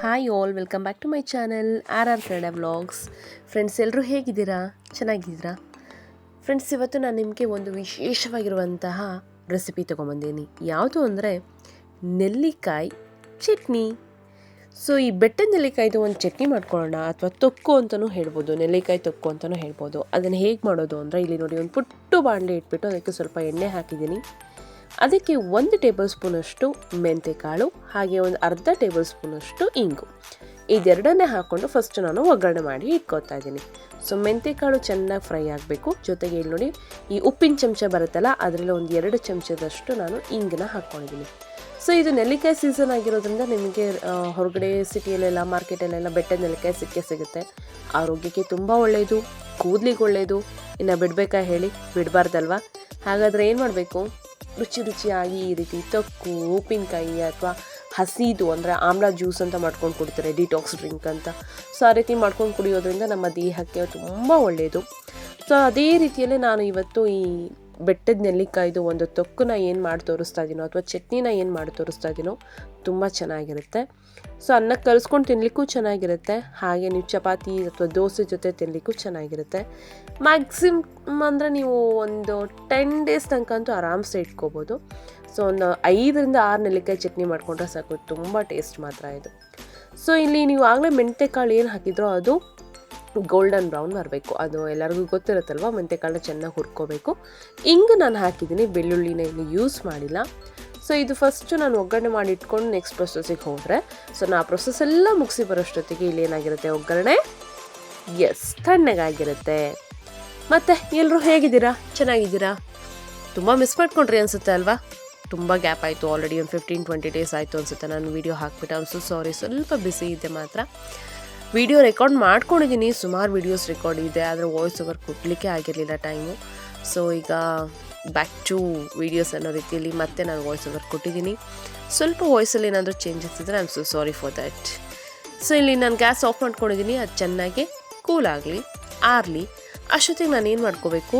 Hi all welcome back to my channel R R Kannada vlogs friends ಎಲ್ಲರೂ ಹೇಗಿದ್ದೀರಾ? ಚೆನ್ನಾಗಿದ್ದೀರಾ? Friends ಇವತ್ತು ನಾನು ನಿಮಗೆ ಒಂದು ವಿಶೇಷವಾಗಿರುವಂತಹ ರೆಸಿಪಿ ತೊಗೊಂಬಂದೀನಿ ಯಾವುದು ಅಂದರೆ ನೆಲ್ಲಿಕಾಯಿ ಚಟ್ನಿ. ಸೊ ಈ ಬೆಟ್ಟದ ನೆಲ್ಲಿಕಾಯಿದು ಒಂದು ಚಟ್ನಿ ಮಾಡ್ಕೊಳ್ಳೋಣ, ಅಥವಾ ತೊಕ್ಕು ಅಂತಲೂ ಹೇಳ್ಬೋದು, ನೆಲ್ಲಿಕಾಯಿ ತೊಕ್ಕು ಅಂತಲೂ ಹೇಳ್ಬೋದು. ಅದನ್ನು ಹೇಗೆ ಮಾಡೋದು ಅಂದರೆ, ಇಲ್ಲಿ ನೋಡಿ, ಒಂದು ಪುಟ್ಟು ಬಾಣಲೆ ಇಟ್ಬಿಟ್ಟು ಅದಕ್ಕೆ ಸ್ವಲ್ಪ ಎಣ್ಣೆ ಹಾಕಿದ್ದೀನಿ. ಅದಕ್ಕೆ ಒಂದು ಟೇಬಲ್ ಸ್ಪೂನಷ್ಟು ಮೆಂತೆಕಾಳು, ಹಾಗೆ ಒಂದು ಅರ್ಧ ಟೇಬಲ್ ಸ್ಪೂನಷ್ಟು ಇಂಗು. ಇದೆರಡನ್ನೇ ಹಾಕ್ಕೊಂಡು ಫಸ್ಟ್ ನಾನು ಒಗ್ಗರಣೆ ಮಾಡಿ ಇಟ್ಕೊತಾ ಇದ್ದೀನಿ. ಸೊ ಮೆಂತೆಕಾಳು ಚೆನ್ನಾಗಿ ಫ್ರೈ ಆಗಬೇಕು. ಜೊತೆಗೆ ಇಲ್ಲಿ ನೋಡಿ, ಈ ಉಪ್ಪಿನ ಚಮಚ ಬರುತ್ತಲ್ಲ, ಅದರಲ್ಲಿ ಒಂದು ಎರಡು ಚಮಚದಷ್ಟು ನಾನು ಇಂಗನ್ನ ಹಾಕ್ಕೊಂಡಿದ್ದೀನಿ. ಸೊ ಇದು ನೆಲ್ಲಿಕಾಯಿ ಸೀಸನ್ ಆಗಿರೋದ್ರಿಂದ ನಿಮಗೆ ಹೊರಗಡೆ ಸಿಟಿಯಲ್ಲೆಲ್ಲ, ಮಾರ್ಕೆಟಲ್ಲೆಲ್ಲ ಬೆಟ್ಟ ನೆಲ್ಲಿಕಾಯಿ ಸಿಕ್ಕೇ ಸಿಗುತ್ತೆ. ಆರೋಗ್ಯಕ್ಕೆ ತುಂಬ ಒಳ್ಳೆಯದು ಕೂದಲಿಗೆ ಒಳ್ಳೆಯದು ಇನ್ನು ಬಿಡಬೇಕಾ ಹೇಳಿ? ಬಿಡಬಾರ್ದಲ್ವಾ? ಹಾಗಾದರೆ ಏನು ಮಾಡಬೇಕು? ರುಚಿ ರುಚಿಯಾಗಿ ಈ ರೀತಿ ತಕ್ಕು ಉಪ್ಪಿನಕಾಯಿ ಅಥವಾ ಹಸಿದು ಅಂದರೆ ಆಮ್ಲ ಜ್ಯೂಸ್ ಅಂತ ಮಾಡ್ಕೊಂಡು ಕುಡಿತಾರೆ ಡಿಟಾಕ್ಸ್ ಡ್ರಿಂಕ್ ಅಂತ. ಸೊ ಆ ರೀತಿ ಮಾಡ್ಕೊಂಡು ಕುಡಿಯೋದ್ರಿಂದ ನಮ್ಮ ದೇಹಕ್ಕೆ ತುಂಬ ಒಳ್ಳೆಯದು ಸೊ ಅದೇ ರೀತಿಯಲ್ಲೇ ನಾನು ಇವತ್ತು ಈ ಬೆಟ್ಟದ ನೆಲ್ಲಿಕಾಯ್ದು ಒಂದು ತೊಕ್ಕನ್ನ ಏನು ಮಾಡಿ ತೋರಿಸ್ತಾ ಇದ್ದೀನೋ ಅಥವಾ ಚಟ್ನಿನ ಏನು ಮಾಡಿ ತೋರಿಸ್ತಾ ಇದ್ದೀನೋ ತುಂಬ ಚೆನ್ನಾಗಿರುತ್ತೆ. ಸೊ ಅನ್ನಕ್ಕೆ ಕಲಿಸ್ಕೊಂಡು ತಿನ್ನಲಿಕ್ಕೂ ಚೆನ್ನಾಗಿರುತ್ತೆ. ಹಾಗೆ ನೀವು ಚಪಾತಿ ಅಥವಾ ದೋಸೆ ಜೊತೆ ತಿನ್ನಲಿಕ್ಕೂ ಚೆನ್ನಾಗಿರುತ್ತೆ. ಮ್ಯಾಕ್ಸಿಮಮ್ ಅಂದರೆ ನೀವು ಒಂದು ಟೆನ್ ಡೇಸ್ ತನಕ ಅಂತೂ ಆರಾಮ್ಸೆ ಇಟ್ಕೋಬೋದು. ಸೊ ಒಂದು ಐದರಿಂದ ಆರು ನೆಲ್ಲಿಕಾಯಿ ಚಟ್ನಿ ಮಾಡಿಕೊಂಡ್ರೆ ಸಾಕು. ತುಂಬ ಟೇಸ್ಟ್ ಮಾತ್ರ ಇದು. ಸೊ ಇಲ್ಲಿ ನೀವು ಆಗಲೇ ಮೆಂತೆಕಾಳು ಏನು ಹಾಕಿದ್ರೋ ಅದು ಗೋಲ್ಡನ್ ಬ್ರೌನ್ ಬರಬೇಕು. ಅದು ಎಲ್ಲರಿಗೂ ಗೊತ್ತಿರುತ್ತಲ್ವ? ಕಾಳು ಚೆನ್ನಾಗಿ ಹುರ್ಕೋಬೇಕು. ಹಿಂಗೆ ನಾನು ಹಾಕಿದ್ದೀನಿ, ಬೆಳ್ಳುಳ್ಳಿನ ಇನ್ನು ಯೂಸ್ ಮಾಡಿಲ್ಲ. ಸೊ ಇದು ಫಸ್ಟು ನಾನು ಒಗ್ಗರಣೆ ಮಾಡಿ ಇಟ್ಕೊಂಡು ನೆಕ್ಸ್ಟ್ ಪ್ರೊಸೆಸಿಗೆ ಹೋದರೆ. ಸೊ ನಾ ಪ್ರೊಸೆಸ್ ಎಲ್ಲ ಮುಗಿಸಿ ಬರೋಷ್ಟೊತ್ತಿಗೆ ಇಲ್ಲಿ ಏನಾಗಿರುತ್ತೆ ಒಗ್ಗರಣೆ? ಎಸ್ ತಣ್ಣಗಾಗಿರುತ್ತೆ. ಮತ್ತೆ ಎಲ್ಲರೂ ಹೇಗಿದ್ದೀರಾ? ಚೆನ್ನಾಗಿದ್ದೀರಾ? ತುಂಬ ಮಿಸ್ ಮಾಡ್ಕೊಂಡ್ರಿ ಅನಿಸುತ್ತೆ ಅಲ್ವಾ? ತುಂಬ ಗ್ಯಾಪ್ ಆಯಿತು ಆಲ್ರೆಡಿ ಒಂದು ಫಿಫ್ಟೀನ್ ಟ್ವೆಂಟಿ ಡೇಸ್ ಆಯಿತು ಅನಿಸುತ್ತೆ. ನಾನು ವೀಡಿಯೋ ಹಾಕ್ಬಿಟ್ಟು ಅನ್ಸು ಸಾರಿ ಸ್ವಲ್ಪ ಬಿಸಿ ಇದೆ ಮಾತ್ರ. ವಿಡಿಯೋ ರೆಕಾರ್ಡ್ ಮಾಡ್ಕೊಂಡಿದ್ದೀನಿ. ಸುಮಾರು ವೀಡಿಯೋಸ್ ರೆಕಾರ್ಡ್ ಇದೆ. ಆದರೆ ವಾಯ್ಸ್ ಓವರ್ ಕೊಡಲಿಕ್ಕೆ ಆಗಿರಲಿಲ್ಲ ಟೈಮು ಸೊ ಈಗ ಬ್ಯಾಕ್ ಟು ವೀಡಿಯೋಸ್ ಅನ್ನೋ ರೀತಿಯಲ್ಲಿ ಮತ್ತೆ ನಾನು ವಾಯ್ಸ್ ಓವರ್ ಕೊಟ್ಟಿದ್ದೀನಿ. ಸ್ವಲ್ಪ ವಾಯ್ಸಲ್ಲಿ ಏನಾದರೂ ಚೇಂಜಸ್ ಇದ್ದರೆ I'm so sorry for that so ಇಲ್ಲಿ ನಾನು ಗ್ಯಾಸ್ ಆಫ್ ಮಾಡ್ಕೊಂಡಿದ್ದೀನಿ. ಅದು ಚೆನ್ನಾಗಿ ಕೂಲ್ ಆಗಲಿ, ಆರಲಿ. ಅಷ್ಟೊತ್ತಿಗೆ ನಾನು ಏನು ಮಾಡ್ಕೋಬೇಕು?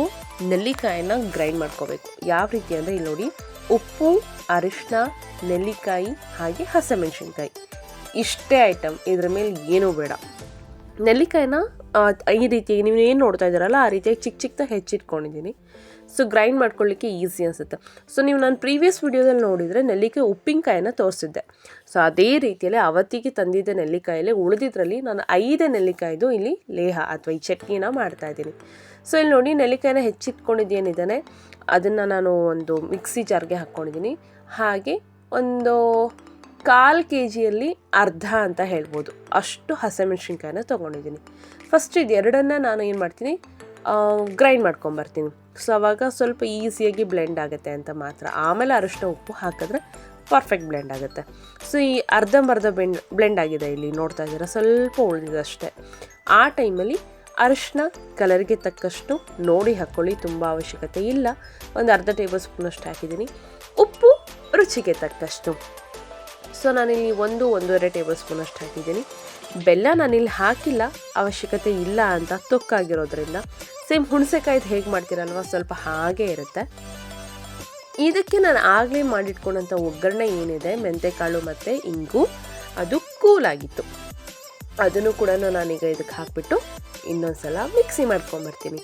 ನೆಲ್ಲಿಕಾಯಿನ ಗ್ರೈಂಡ್ ಮಾಡ್ಕೋಬೇಕು. ಯಾವ ರೀತಿ ಅಂದರೆ ಇಲ್ಲಿ ನೋಡಿ, ಉಪ್ಪು ಅರಿಶಿನ ನೆಲ್ಲಿಕಾಯಿ ಹಾಗೆ ಹಸಿಮೆಣ್ಸಿನ್ಕಾಯಿ. ಇಷ್ಟೇ ಐಟಮ್ ಇದ್ರ ಮೇಲೆ ಏನೂ ಬೇಡ. ನೆಲ್ಲಿಕಾಯಿನ ಈ ರೀತಿಯಾಗಿ ನೀವು ಏನು ನೋಡ್ತಾ ಇದ್ದೀರಲ್ಲ, ಆ ರೀತಿಯಾಗಿ ಚಿಕ್ಕ ಚಿಕ್ಕದಾಗಿ ಹೆಚ್ಚಿಟ್ಕೊಂಡಿದ್ದೀನಿ. ಸೊ ಗ್ರೈಂಡ್ ಮಾಡ್ಕೊಳ್ಳಿಕ್ಕೆ ಈಸಿ ಅನಿಸುತ್ತೆ. ಸೊ ನೀವು ನಾನು ಪ್ರೀವಿಯಸ್ ವೀಡಿಯೋದಲ್ಲಿ ನೋಡಿದರೆ ನೆಲ್ಲಿಕಾಯಿ ಉಪ್ಪಿನಕಾಯಿನ ತೋರಿಸಿದ್ದೆ. ಸೊ ಅದೇ ರೀತಿಯಲ್ಲಿ ಅವತ್ತಿಗೆ ತಂದಿದ್ದ ನೆಲ್ಲಿಕಾಯಲ್ಲಿ ಉಳಿದಿದ್ರಲ್ಲಿ ನಾನು ಐದೇ ನೆಲ್ಲಿಕಾಯ್ದು ಇಲ್ಲಿ ಲೇಹ ಅಥವಾ ಈ ಚಟ್ನಿನ ಮಾಡ್ತಾ ಇದ್ದೀನಿ. ಸೊ ಇಲ್ಲಿ ನೋಡಿ ನೆಲ್ಲಿಕಾಯಿನ ಹೆಚ್ಚಿಟ್ಕೊಂಡಿದ್ದೇನಿದ್ದಾನೆ. ಅದನ್ನು ನಾನು ಒಂದು ಮಿಕ್ಸಿ ಜಾರ್ಗೆ ಹಾಕ್ಕೊಂಡಿದ್ದೀನಿ ಹಾಗೆ ಒಂದು ಕಾಲು ಕೆ ಜಿಯಲ್ಲಿ ಅರ್ಧ ಅಂತ ಹೇಳ್ಬೋದು. ಅಷ್ಟು ಹಸಿಮೆಣ್ಸಿನ್ಕಾಯಿನ ತೊಗೊಂಡಿದ್ದೀನಿ. ಫಸ್ಟ್ ಇದು ಎರಡನ್ನ ನಾನು ಏನು ಮಾಡ್ತೀನಿ? ಗ್ರೈಂಡ್ ಮಾಡ್ಕೊಂಬರ್ತೀನಿ. ಸೊ ಅವಾಗ ಸ್ವಲ್ಪ ಈಸಿಯಾಗಿ ಬ್ಲೆಂಡ್ ಆಗುತ್ತೆ ಅಂತ ಮಾತ್ರ. ಆಮೇಲೆ ಅರಿಶಿನ ಉಪ್ಪು ಹಾಕಿದ್ರೆ ಪರ್ಫೆಕ್ಟ್ ಬ್ಲೆಂಡ್ ಆಗುತ್ತೆ. ಸೊ ಈ ಅರ್ಧಂಬರ್ಧ ಬೆಂಡ್ ಬ್ಲೆಂಡ್ ಆಗಿದೆ ಇಲ್ಲಿ ನೋಡ್ತಾ ಇದ್ದೀರಾ? ಸ್ವಲ್ಪ ಉಳಿದಿದೆ ಅಷ್ಟೇ. ಆ ಟೈಮಲ್ಲಿ ಅರಿಶಿನ ಕಲರ್ಗೆ ತಕ್ಕಷ್ಟು ನೋಡಿ ಹಾಕ್ಕೊಳ್ಳಿ ತುಂಬ ಅವಶ್ಯಕತೆ ಇಲ್ಲ. ಒಂದು ಅರ್ಧ ಟೇಬಲ್ ಸ್ಪೂನಷ್ಟು ಹಾಕಿದ್ದೀನಿ. ಉಪ್ಪು ರುಚಿಗೆ ತಕ್ಕಷ್ಟು. ಸೊ ನಾನಿಲ್ಲಿ ಒಂದು ಒಂದೂವರೆ ಟೇಬಲ್ ಸ್ಪೂನ್ ಅಷ್ಟು ಹಾಕಿದ್ದೀನಿ. ಬೆಲ್ಲ ನಾನಿಲ್ಲಿ ಹಾಕಿಲ್ಲ, ಅವಶ್ಯಕತೆ ಇಲ್ಲ ಅಂತ ತೊಕ್ಕಾಗಿರೋದ್ರಿಂದ. ಸೇಮ್ ಹುಣಸೆಕಾಯ್ದು ಹೇಗೆ ಮಾಡ್ತೀರಲ್ವ, ಸ್ವಲ್ಪ ಹಾಗೆ ಇರುತ್ತೆ. ಇದಕ್ಕೆ ನಾನು ಆಗಲೇ ಮಾಡಿಟ್ಕೊಂಡಂಥ ಒಗ್ಗರಣೆ ಏನಿದೆ, ಮೆಂತೆಕಾಳು ಮತ್ತು ಇಂಗು, ಅದು ಕೂಲಾಗಿತ್ತು. ಅದನ್ನು ಕೂಡ ನಾನೀಗ ಇದಕ್ಕೆ ಹಾಕ್ಬಿಟ್ಟು ಇನ್ನೊಂದು ಸಲ ಮಿಕ್ಸಿ ಮಾಡ್ಕೊಂಬರ್ತೀನಿ.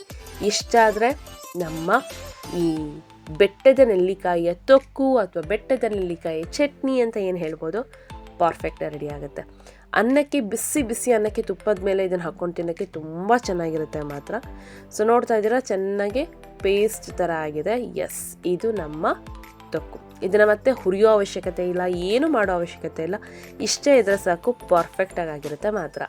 ಇಷ್ಟಾದರೆ ನಮ್ಮ ಈ ಬೆಟ್ಟದ ನೆಲ್ಲಿಕಾಯಿಯ ತೊಕ್ಕು ಅಥವಾ ಬೆಟ್ಟದ ನೆಲ್ಲಿಕಾಯಿ ಚಟ್ನಿ ಅಂತ ಏನು ಹೇಳ್ಬೋದು? ಪರ್ಫೆಕ್ಟಾಗಿ ರೆಡಿ ಆಗುತ್ತೆ. ಅನ್ನಕ್ಕೆ ಬಿಸಿ ಬಿಸಿ ಅನ್ನಕ್ಕೆ ತುಪ್ಪದ ಮೇಲೆ ಇದನ್ನು ಹಾಕ್ಕೊಂಡು ತಿನ್ನೋಕ್ಕೆ ತುಂಬ ಚೆನ್ನಾಗಿರುತ್ತೆ ಮಾತ್ರ. ಸೊ ನೋಡ್ತಾ ಇದ್ದೀರಾ? ಚೆನ್ನಾಗಿ ಪೇಸ್ಟ್ ಥರ ಆಗಿದೆ. ಎಸ್ ಇದು ನಮ್ಮ ತೊಕ್ಕು. ಇದನ್ನು ಮತ್ತೆ ಹುರಿಯೋ ಅವಶ್ಯಕತೆ ಇಲ್ಲ, ಏನು ಮಾಡೋ ಅವಶ್ಯಕತೆ ಇಲ್ಲ. ಇಷ್ಟೇ ಇದ್ರೆ ಸಾಕು ಪರ್ಫೆಕ್ಟಾಗಿ ಆಗಿರುತ್ತೆ ಮಾತ್ರ.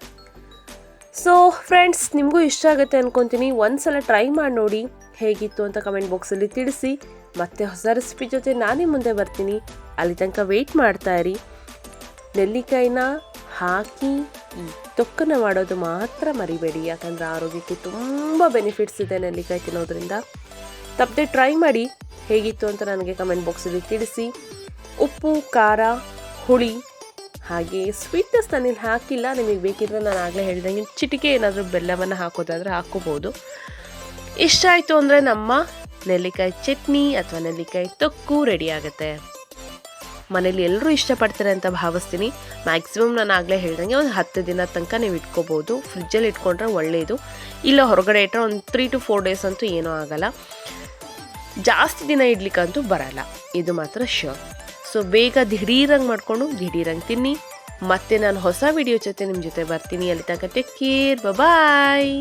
ಸೊ ಫ್ರೆಂಡ್ಸ್ ನಿಮಗೂ ಇಷ್ಟ ಆಗುತ್ತೆ ಅನ್ಕೊತೀನಿ. ಒಂದ್ಸಲ ಟ್ರೈ ಮಾಡಿ ನೋಡಿ. ಹೇಗಿತ್ತು ಅಂತ ಕಮೆಂಟ್ ಬಾಕ್ಸಲ್ಲಿ ತಿಳಿಸಿ. ಮತ್ತೆ ಹೊಸ ರೆಸಿಪಿ ಜೊತೆ ನಾನೇ ಮುಂದೆ ಬರ್ತೀನಿ. ಅಲ್ಲಿ ತನಕ ವೆಯ್ಟ್ ಮಾಡ್ತಾ ಇರಿ. ನೆಲ್ಲಿಕಾಯಿನ ಹಾಕಿ ತೊಕ್ಕನ್ನು ಮಾಡೋದು ಮಾತ್ರ ಮರಿಬೇಡಿ. ಯಾಕಂದರೆ ಆರೋಗ್ಯಕ್ಕೆ ತುಂಬ ಬೆನಿಫಿಟ್ಸ್ ಇದೆ ನೆಲ್ಲಿಕಾಯಿ ತಿನ್ನೋದ್ರಿಂದ. ತಪ್ಪದೆ ಟ್ರೈ ಮಾಡಿ ಹೇಗಿತ್ತು ಅಂತ ನನಗೆ ಕಮೆಂಟ್ ಬಾಕ್ಸಲ್ಲಿ ತಿಳಿಸಿ. ಉಪ್ಪು, ಖಾರ, ಹುಳಿ, ಹಾಗೆ ಸ್ವೀಟ್ನೆಸ್ ನನಗೆ ಹಾಕಿಲ್ಲ. ನಿಮಗೆ ಬೇಕಿದ್ರೆ ನಾನು ಆಗಲೇ ಹೇಳಿದಂಗೆ ಚಿಟಿಕೆ ಏನಾದರೂ ಬೆಲ್ಲವನ್ನು ಹಾಕೋದಾದರೆ ಹಾಕೋಬೋದು ಇಷ್ಟ ಆಯಿತು ಅಂದರೆ ನಮ್ಮ ನೆಲ್ಲಿಕಾಯಿ ಚಟ್ನಿ ಅಥವಾ ನೆಲ್ಲಿಕಾಯಿ ತೊಕ್ಕು ರೆಡಿ ಆಗುತ್ತೆ. ಮನೇಲಿ ಎಲ್ಲರೂ ಇಷ್ಟಪಡ್ತಾರೆ ಅಂತ ಭಾವಿಸ್ತೀನಿ. ಮ್ಯಾಕ್ಸಿಮಮ್ ನಾನು ಆಗಲೇ ಹೇಳ್ದಂಗೆ ಒಂದು ಹತ್ತು ದಿನ ತನಕ ನೀವು ಇಟ್ಕೋಬೋದು. ಫ್ರಿಜ್ಜಲ್ಲಿ ಇಟ್ಕೊಂಡ್ರೆ ಒಳ್ಳೆಯದು ಇಲ್ಲ ಹೊರಗಡೆ ಇಟ್ಟರೆ ಒಂದು ತ್ರೀ ಟು ಫೋರ್ ಡೇಸ್ ಅಂತೂ ಏನೂ ಆಗಲ್ಲ. ಜಾಸ್ತಿ ದಿನ ಇಡ್ಲಿಕ್ಕಂತೂ ಬರಲ್ಲ. ಇದು ಮಾತ್ರ ಶ್ಯೂರ್ ಸೊ ಬೇಗ ದಿಢೀರಂಗೆ ಮಾಡಿಕೊಂಡು ದಿಢೀರಂಗೆ ತಿನ್ನಿ. ಮತ್ತೆ ನಾನು ಹೊಸ ವಿಡಿಯೋ ಜೊತೆ ನಿಮ್ಮ ಜೊತೆ ಬರ್ತೀನಿ. ಅಲ್ಲಿ ತನಕ ಟೇಕ್ ಕೇರ್ ಬಾಯ್